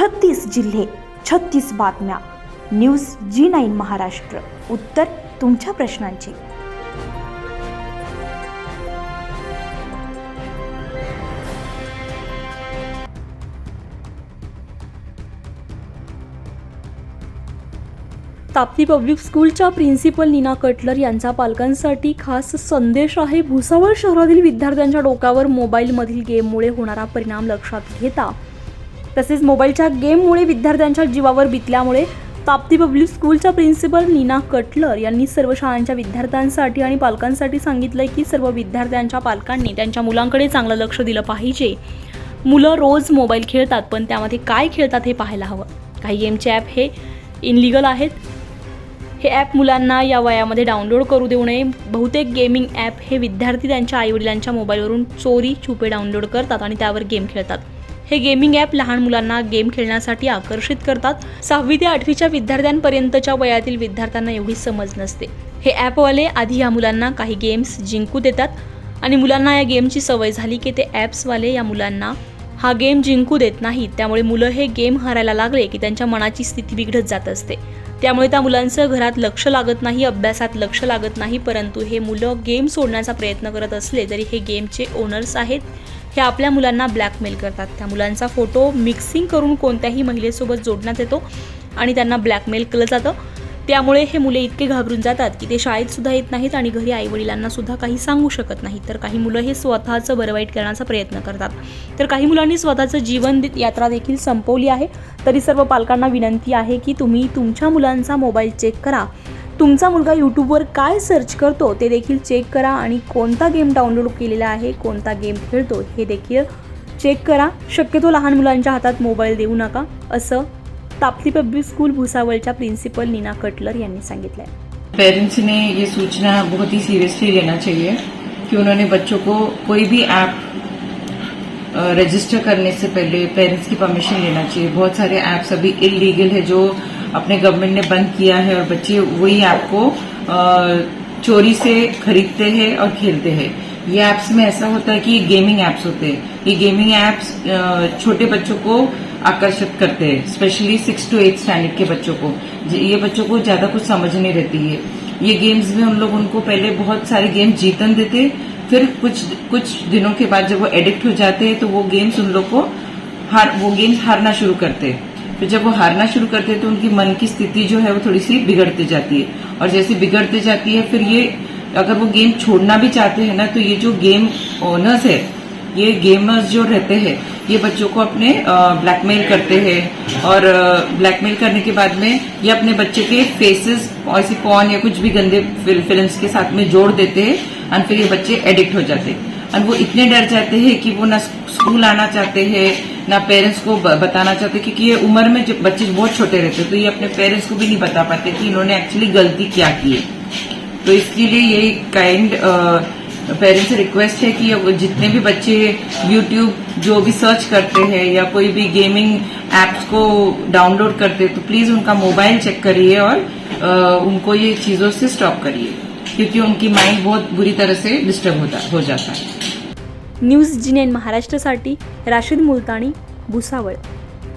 छत्तीस जिल्हे छत्तीस बातम्या. News G nine Maharashtra. उत्तर तुमच्या प्रश्नांची. तापती पब्लिक स्कूलच्या प्रिन्सिपल नीना कटलर यांचा पालकांसाठी खास संदेश आहे. भुसावळ शहरातील विद्यार्थ्यांच्या डोक्यावर मोबाईलमधील गेममुळे होणारा परिणाम लक्षात घेता तसेच मोबाईलच्या गेममुळे विद्यार्थ्यांच्या जीवावर बितल्यामुळे ताप्ती पब्लिक स्कूलच्या प्रिन्सिपल नीना कटलर यांनी सर्व शाळांच्या विद्यार्थ्यांसाठी आणि पालकांसाठी सांगितलंय की सर्व विद्यार्थ्यांच्या पालकांनी त्यांच्या मुलांकडे चांगलं लक्ष दिलं पाहिजे. मुलं रोज मोबाईल खेळतात पण त्यामध्ये काय खेळतात हे पाहायला हवं? काही गेमचे ॲप हे इनलिगल आहेत. हे ॲप मुलांना या वयामध्ये डाउनलोड करू देऊ नये. बहुतेक गेमिंग ॲप हे विद्यार्थी त्यांच्या आईवडिलांच्या मोबाईलवरून चोरी छुपे डाउनलोड करतात आणि त्यावर गेम खेळतात. हे गेमिंग ॲप लहान मुलांना गेम खेळण्यासाठी आकर्षित करतात. सहावी ते आठवीच्या विद्यार्थ्यांपर्यंतच्या वयातील विद्यार्थ्यांना एवढी समज नसते. हे ॲपवाले आधी या मुलांना काही गेम्स जिंकू देतात आणि मुलांना या गेमची सवय झाली की ते ॲप्सवाले या मुलांना हा गेम जिंकू देत नाहीत. त्यामुळे मुलं हे गेम हरायला लागले की त्यांच्या मनाची स्थिती बिघडत जात असते. त्यामुळे त्या मुलांचं घरात लक्ष लागत नाही अभ्यासात लक्ष लागत नाही परंतु हे मुलं गेम सोडण्याचा प्रयत्न करत असले तरी हे गेमचे ओनर्स आहेत. हे आपल्या मुलांना ब्लॅकमेल करतात. त्या मुलांचा फोटो मिक्सिंग करून कोणत्याही महिलेसोबत जोडण्यात येतो आणि त्यांना ब्लॅकमेल केलं जातं. त्यामुळे हे मुले इतके घाबरून जातात की ते शाळेत सुद्धा येत नाहीत आणि घरी आईवडिलांना सुद्धा काही सांगू शकत नाहीत. तर काही मुलं हे स्वतःचं बरं वाईट करण्याचा प्रयत्न करतात. तर काही मुलांनी स्वतःचं जीवन यात्रा देखील संपवली आहे. तरी सर्व पालकांना विनंती आहे की तुम्ही तुमच्या मुलांचा मोबाईल चेक करा. तुमचा मुलगा यूट्यूबवर काय सर्च करतो ते देखील चेक करा आणि कोणता गेम डाउनलोड केलेला आहे कोणता गेम खेळतो हे देखील चेक करा. शक्यतो लहान मुलांच्या हातात मोबाईल देऊ नका असं तापती पब्लिक स्कूल भुसावळच्या प्रिन्सिपल नीना कटलर यांनी सांगितलं आहे पेरेंट्स ने ये सूचना बहुत ही सीरियसली लेना चाहिए कि उन्होंने बच्चों को कोई भी ऐप रजिस्टर करने से पहले पेरेंट्स की परमिशन लेना चाहिए। बहुत सारे ऐप्स अभी इलीगल है जो अपने गवर्नमेंट ने बंद किया है और बच्चे वही ऐप को चोरी से खरीदते हैं और खेलते हैं। ये ऐप्स में ऐसा होता है कि ये गेमिंग ऐप्स होते हैं। ये गेमिंग ऐप्स छोटे बच्चों को आकर्षित करते हैं specially six to eight standard के बच्चों को। ये बच्चों को ज़्यादा कुछ समझ नहीं रहती है। ये गेम्स में हम लोग उनको पहले बहुत सारे गेम जीतन देते, फिर कुछ कुछ दिनों के बाद जब वो एडिक्ट हो जाते हैं तो वो गेम्स उन लोग को हार, वो गेम्स हारना शुरू करते हैं। फिर जब वो हारना शुरू करते हैं तो उनकी मन की स्थिति जो है वो थोड़ी सी बिगड़ती जाती है। और जैसे बिगड़ती जाती है, फिर ये अगर वो गेम छोड़ना भी चाहते हैं ना तो ये जो गेम ओनर्स है, ये गेमर्स जो रहते हैं, ये बच्चों को अपने ब्लैकमेल करते हैं और ब्लैकमेल करने के बाद में ये अपने बच्चे के फेसेस ऐसी पॉन या कुछ भी गंदे फ़िल्म के साथ में जोड़ देते हैं और फिर ये बच्चे एडिक्ट हो जाते हैं। और वो इतने डर जाते हैं कि वो ना स्कूल आना चाहते हैं, ना पेरेंट्स को बताना चाहते क्योंकि ये उम्र में बच्चे बहुत छोटे रहते तो ये अपने पेरेंट्स को भी नहीं बता पाते कि इन्होंने एक्चुअली गलती क्या की है। तो इसके लिए यही काइंड पेरेंट्स uh, से रिक्वेस्ट है कि अब जितने भी बच्चे यूट्यूब जो भी सर्च करते हैं या कोई भी गेमिंग एप्स को डाउनलोड करते हैं तो प्लीज उनका मोबाइल चेक करिए और आ, उनको ये चीजों से स्टॉप करिए क्योंकि उनकी माइंड बहुत बुरी तरह से डिस्टर्ब होता हो जाता है। न्यूज जिनेन महाराष्ट्र महाराष्ट्रासाठी राशिद मुलतानी भुसावळ।